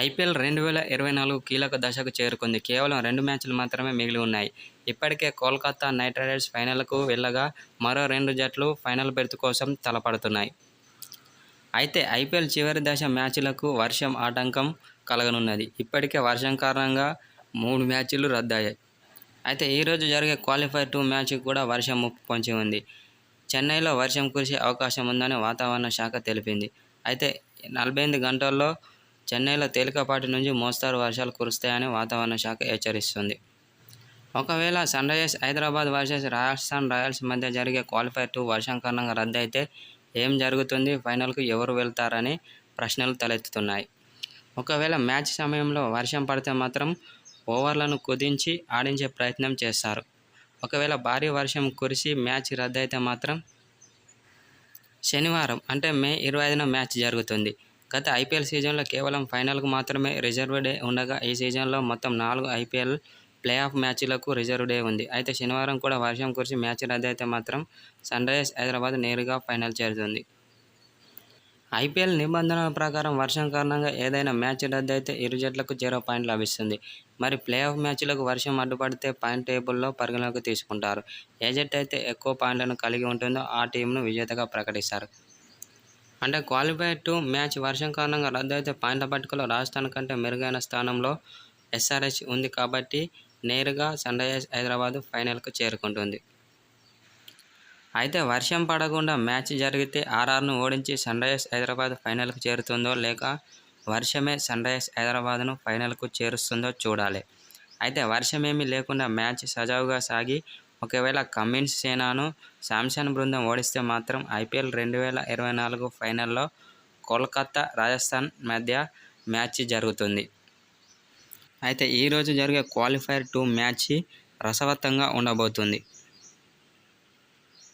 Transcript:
IPL రెండు వేల ఇరవై నాలుగు కీలక దశకు చేరుకుంది. కేవలం రెండు మ్యాచ్లు మాత్రమే మిగిలి ఉన్నాయి. ఇప్పటికే కోల్కతా నైట్ రైడర్స్ ఫైనల్కు వెళ్ళగా మరో రెండు జట్లు ఫైనల్ బెర్త్ కోసం తలపడుతున్నాయి. అయితే ఐపీఎల్ చివరి దశ మ్యాచ్లకు వర్షం ఆటంకం కలగనున్నది. ఇప్పటికే వర్షం కారణంగా మూడు మ్యాచ్లు రద్దయ్యాయి. అయితే ఈరోజు జరిగే క్వాలిఫైర్ టూ మ్యాచ్ కూడా వర్షం ముప్పు పొంచి ఉంది. చెన్నైలో వర్షం కురిసే అవకాశం ఉందని వాతావరణ శాఖ తెలిపింది. అయితే నలభై ఎనిమిది గంటల్లో చెన్నైలో తేలికపాటి నుంచి మోస్తారు వర్షాలు కురుస్తాయని వాతావరణ శాఖ హెచ్చరిస్తుంది. ఒకవేళ Sunrisers Hyderabad versus Rajasthan Royals మధ్య జరిగే క్వాలిఫైర్ టూ వర్షం కారణంగా రద్దయితే ఏం జరుగుతుంది? ఫైనల్కు ఎవరు వెళ్తారని ప్రశ్నలు తలెత్తుతున్నాయి. ఒకవేళ మ్యాచ్ సమయంలో వర్షం పడితే మాత్రం ఓవర్లను కుదించి ఆడించే ప్రయత్నం చేస్తారు. ఒకవేళ భారీ వర్షం కురిసి మ్యాచ్ రద్దయితే మాత్రం శనివారం అంటే మే ఇరవై ఐదున మ్యాచ్ జరుగుతుంది. గత ఐపీఎల్ సీజన్లో కేవలం ఫైనల్కు మాత్రమే రిజర్వ్ డే ఉండగా ఈ సీజన్లో మొత్తం నాలుగు ఐపీఎల్ ప్లే ఆఫ్ మ్యాచ్లకు రిజర్వ్ డే ఉంది. అయితే శనివారం కూడా వర్షం కురిసి మ్యాచ్ రద్దయితే మాత్రం సన్ రైజర్స్ హైదరాబాద్ నేరుగా ఫైనల్ చేరుతుంది. ఐపీఎల్ నిబంధనల ప్రకారం వర్షం కారణంగా ఏదైనా మ్యాచ్ రద్దయితే ఇరు జట్లకు జీరో పాయింట్ లభిస్తుంది. మరి ప్లే ఆఫ్ మ్యాచ్లకు వర్షం అడ్డుపడితే పాయింట్ టేబుల్లో పరిగణలోకి తీసుకుంటారు. ఏ జట్టు అయితే ఎక్కువ పాయింట్లను కలిగి ఉంటుందో ఆ టీంను విజేతగా ప్రకటిస్తారు. అంటే క్వాలిఫైర్ టు మ్యాచ్ వర్షం కారణంగా రద్దయితే పాయింట్ల పట్టుకలో రాజస్థాన్ కంటే మెరుగైన స్థానంలో ఎస్ఆర్హెచ్ ఉంది కాబట్టి నేరుగా సన్ రైజర్స్ హైదరాబాద్ ఫైనల్కు చేరుకుంటుంది. అయితే వర్షం పడకుండా మ్యాచ్ జరిగితే ఆర్ఆర్ను ఓడించి సన్ రైజర్స్ హైదరాబాద్ ఫైనల్కు చేరుతుందో లేక వర్షమే సన్ రైజర్స్ హైదరాబాద్ను ఫైనల్కు చేరుస్తుందో చూడాలి. అయితే వర్షమేమీ లేకుండా మ్యాచ్ సజావుగా సాగి ఒకవేళ కమిన్స్ సేనాను శాంసన్ బృందం ఓడిస్తే మాత్రం ఐపీఎల్ రెండు వేల ఇరవై నాలుగు ఫైనల్లో కోల్కతా రాజస్థాన్ మధ్య మ్యాచ్ జరుగుతుంది. అయితే ఈరోజు జరిగే క్వాలిఫైర్ టూ మ్యాచ్ రసవత్తంగా ఉండబోతుంది.